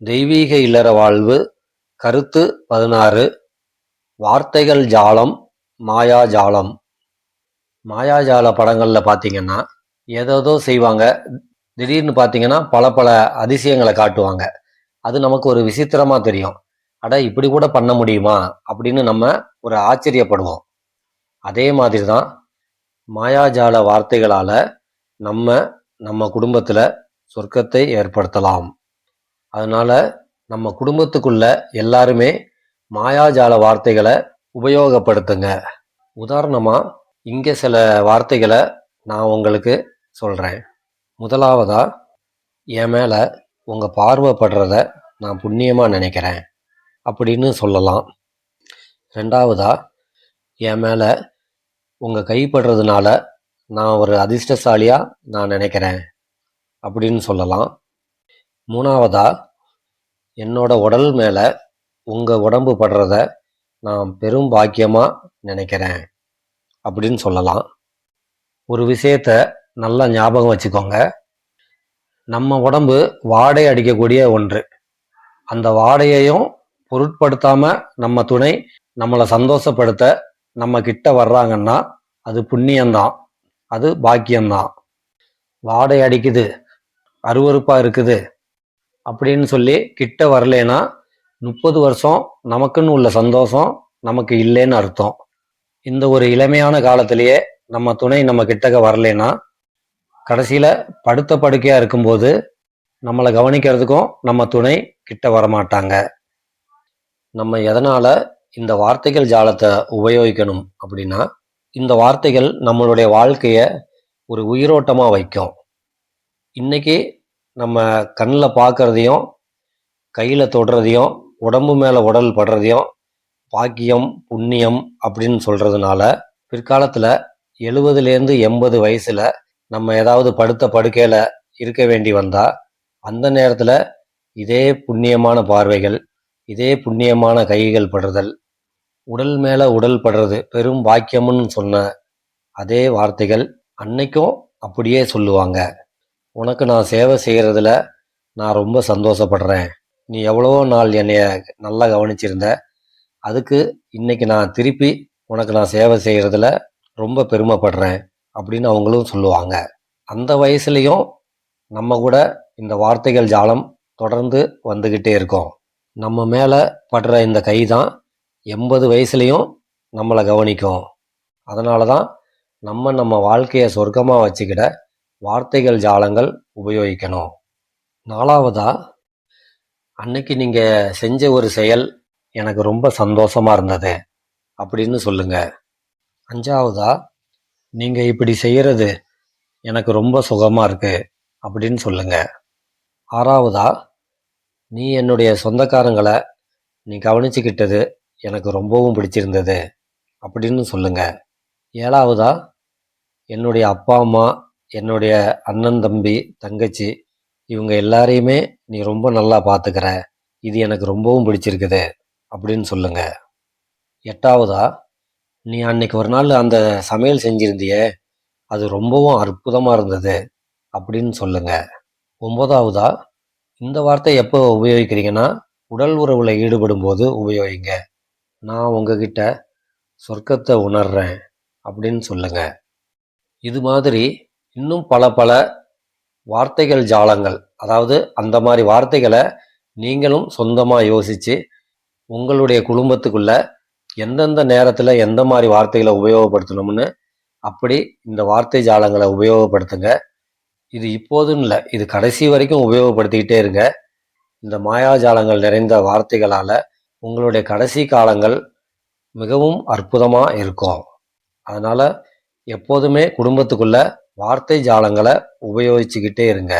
தெய்வீக இல்லற வாழ்வு கருத்து பதினாறு வார்த்தைகள் ஜாலம் மாயாஜாலம் மாயாஜால படங்களில் பார்த்தீங்கன்னா ஏதேதோ செய்வாங்க. திடீர்னு பார்த்தீங்கன்னா பல பல அதிசயங்களை காட்டுவாங்க. அது நமக்கு ஒரு விசித்திரமாக தெரியும். அட இப்படி கூட பண்ண முடியுமா? அப்படின்னு நம்ம ஒரு ஆச்சரியப்படுவோம். அதே மாதிரி தான் மாயாஜால வார்த்தைகளால் நம்ம நம்ம குடும்பத்தில் சொர்க்கத்தை ஏற்படுத்தலாம். அதனால் நம்ம குடும்பத்துக்குள்ள எல்லாருமே மாயாஜால வார்த்தைகளை உபயோகப்படுத்துங்க. உதாரணமாக இங்கே சில வார்த்தைகளை நான் உங்களுக்கு சொல்கிறேன் முதலாவதாக என் மேலே உங்கள் பார்வைப்படுறத நான் புண்ணியமாக நினைக்கிறேன் அப்படின்னு சொல்லலாம். ரெண்டாவதாக என் மேலே உங்கள் கைப்படுறதுனால நான் ஒரு அதிர்ஷ்டசாலியாக நான் நினைக்கிறேன் அப்படின்னு சொல்லலாம். மூணாவதாக என்னோட உடல் மேலே உங்கள் உடம்பு படுறத நான் பெரும் பாக்கியமாக நினைக்கிறேன் அப்படின்னு சொல்லலாம். ஒரு விஷயத்த நல்லா ஞாபகம் வச்சுக்கோங்க. நம்ம உடம்பு வாடை அடிக்கக்கூடிய ஒன்று. அந்த வாடையையும் பொருட்படுத்தாமல் நம்ம துணை நம்மளை சந்தோஷப்படுத்த நம்ம கிட்ட வர்றாங்கன்னா அது புண்ணியம்தான். அது பாக்கியம்தான். வாடை அடிக்குது. அருவறுப்பாக இருக்குது. அப்படின்னு சொல்லி கிட்ட வரலேனா முப்பது வருஷம் நமக்குன்னு உள்ள சந்தோஷம் நமக்கு இல்லைன்னு அர்த்தம். இந்த ஒரு இளமையான காலத்திலேயே நம்ம துணை நம்ம கிட்டக்க வரலேனா கடைசியில் படுத்த படுக்கையாக இருக்கும்போது நம்மளை கவனிக்கிறதுக்கும் நம்ம துணை கிட்ட வரமாட்டாங்க. நம்ம எதனால் இந்த வார்த்தைகள் ஜாலத்தை உபயோகிக்கணும் அப்படின்னா இந்த வார்த்தைகள் நம்மளுடைய வாழ்க்கையை ஒரு உயிரோட்டமாக வைக்கும். இன்னைக்கு நம்ம கண்ணில் பார்க்கறதையும் கையில் தொடுறதையும் உடம்பு மேலே உடல் படுறதையும் பாக்கியம் புண்ணியம் அப்படின்னு சொல்கிறதுனால பிற்காலத்தில் எழுபதுலேருந்து எண்பது வயசில் நம்ம ஏதாவது படுத்த படுக்கையில் இருக்க வேண்டி வந்தால் அந்த நேரத்தில் இதே புண்ணியமான பார்வைகள் இதே புண்ணியமான கைகள் படுறதல் உடல் மேலே உடல் படுறது பெரும் பாக்கியம்னு சொன்ன அதே வார்த்தைகள் அன்னைக்கும் அப்படியே சொல்லுவாங்க. உனக்கு நான் சேவை செய்கிறதுல நான் ரொம்ப சந்தோஷப்படுறேன். நீ எவ்வளவோ நாள் என்னைய நல்லா கவனிச்சிருந்த. அதுக்கு இன்னைக்கு நான் திருப்பி உனக்கு நான் சேவை செய்கிறதுல ரொம்ப பெருமைப்படுறேன் அப்படின்னு அவங்களும் சொல்லுவாங்க. அந்த வயசுலேயும் நம்ம கூட இந்த வார்த்தைகள் ஜாலம் தொடர்ந்து வந்துக்கிட்டே இருக்கோம். நம்ம மேலே படுற இந்த கை தான் எண்பது வயசுலேயும் நம்மளை கவனிக்கும். அதனால தான் நம்ம நம்ம வாழ்க்கையை சொர்க்கமாக வச்சுக்கிட வார்த்தைகள் ஜாலங்கள் உபயோகிக்கணும். நாலாவதா அன்னைக்கு நீங்க செஞ்ச ஒரு செயல் எனக்கு ரொம்ப சந்தோஷமா இருந்தது அப்படின்னு சொல்லுங்க. அஞ்சாவதா நீங்க இப்படி செய்யறது எனக்கு ரொம்ப சுகமா இருக்கு அப்படின்னு சொல்லுங்க. ஆறாவதா நீ என்னுடைய சொந்தக்காரங்களை நீ கவனிச்சுக்கிட்டது எனக்கு ரொம்பவும் பிடிச்சிருந்தது அப்படின்னு சொல்லுங்க. ஏழாவதா என்னுடைய அப்பா அம்மா என்னுடைய அண்ணன் தம்பி தங்கச்சி இவங்க எல்லாரையுமே நீ ரொம்ப நல்லா பார்த்துக்கிற இது எனக்கு ரொம்பவும் பிடிச்சிருக்குது அப்படின்னு சொல்லுங்க. எட்டாவதா? நீ அன்னைக்கு ஒரு நாள் அந்த சமையல் செஞ்சிருந்திய அது ரொம்பவும் அற்புதமாக இருந்தது அப்படின்னு சொல்லுங்க. ஒன்பதாவதா? இந்த வார்த்தை எப்போ உபயோகிக்கிறீங்கன்னா உடல் உறவுல ஈடுபடும் போது உபயோகிங்க. நான் உங்ககிட்ட சொர்க்கத்தை உணர்றேன் அப்படின்னு சொல்லுங்க. இது மாதிரி இன்னும் பல பல வார்த்தைகள் ஜாலங்கள். அதாவது அந்த மாதிரி வார்த்தைகளை நீங்களும் சொந்தமாக யோசித்து உங்களுடைய குடும்பத்துக்குள்ள எந்தெந்த நேரத்தில் எந்த மாதிரி வார்த்தைகளை உபயோகப்படுத்தணும்னு அப்படி இந்த வார்த்தை ஜாலங்களை உபயோகப்படுத்துங்க. இது இப்போதுன்னு இல்லை இது கடைசி வரைக்கும் உபயோகப்படுத்திக்கிட்டே இருங்க. இந்த மாயாஜாலங்கள் நிறைந்த வார்த்தைகளால் உங்களுடைய கடைசி காலங்கள் மிகவும் அற்புதமாக இருக்கும். அதனால் எப்போதுமே குடும்பத்துக்குள்ளே வார்த்தை ஜாலங்களை உபயோகிச்சுக்கிட்டே இருங்க.